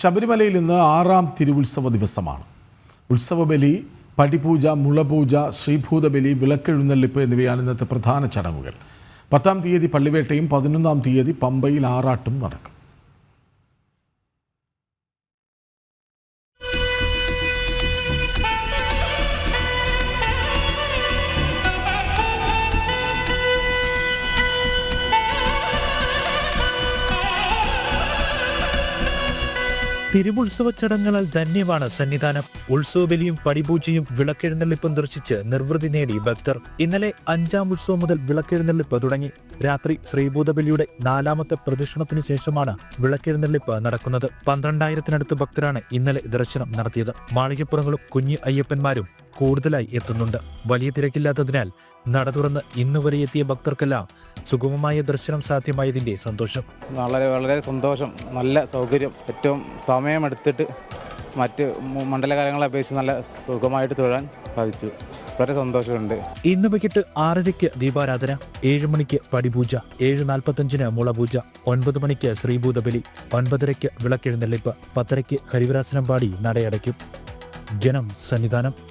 ശബരിമലയിൽ ഇന്ന് ആറാം തിരുവുത്സവ ദിവസമാണ്. ഉത്സവബലി പടിപൂജ മുളപൂജ ശ്രീഭൂതബലി വിളക്കെഴുന്നള്ളിപ്പ് എന്നിവയാണ് ഇന്നത്തെ പ്രധാന ചടങ്ങുകൾ. പത്താം തീയതി പള്ളിവേട്ടയും പതിനൊന്നാം തീയതി പമ്പയിൽ ആറാട്ടും നടക്കും. തിരുവുത്സവ ചടങ്ങുകളാൽ ധന്യമാണ് സന്നിധാനം. ഉത്സവബലിയും പടിപൂജയും വിളക്കെഴുന്നള്ളിപ്പും ദർശിച്ച് നിർവൃതി നേടി ഭക്തർ. ഇന്നലെ അഞ്ചാം ഉത്സവം മുതൽ വിളക്കെഴുന്നള്ളിപ്പ് തുടങ്ങി. രാത്രി ശ്രീഭൂതബലിയുടെ നാലാമത്തെ പ്രദക്ഷിണത്തിന് ശേഷമാണ് വിളക്കെഴുന്നള്ളിപ്പ് നടക്കുന്നത്. പന്ത്രണ്ടായിരത്തിനടുത്ത് ഭക്തരാണ് ഇന്നലെ ദർശനം നടത്തിയത്. മാളികപ്പുറങ്ങളും കുഞ്ഞു അയ്യപ്പന്മാരും കൂടുതലായി എത്തുന്നുണ്ട്. വലിയ തിരക്കില്ലാത്തതിനാൽ നട തുറന്ന് ഇന്ന് വരെ എത്തിയ ഭക്തർക്കെല്ലാം സുഗമമായ ദർശനം സാധ്യമായതിന്റെ സന്തോഷം. വളരെ വളരെ സന്തോഷം. നല്ല സൗകര്യം. ഏറ്റവും സമയമെടുത്തിട്ട് മറ്റ് മണ്ഡലകാലങ്ങളെ അപേക്ഷിച്ച് നല്ല സുഖമായിട്ട് തൊഴാൻ സാധിച്ചു. വളരെ സന്തോഷമുണ്ട്. ഇന്ന് വൈകിട്ട് ആറരയ്ക്ക് ദീപാരാധന ഏഴ് മണിക്ക് പടിപൂജ ഏഴ് നാൽപ്പത്തഞ്ചിന് മുളപൂജ ഒൻപത് മണിക്ക് ശ്രീഭൂതബലി ഒൻപതരയ്ക്ക് വിളക്കെഴുന്നള്ളിപ്പ് പത്തരയ്ക്ക് ഹരിവരാസനം പാടി നടയടയ്ക്കും. ജനം സന്നിധാനം.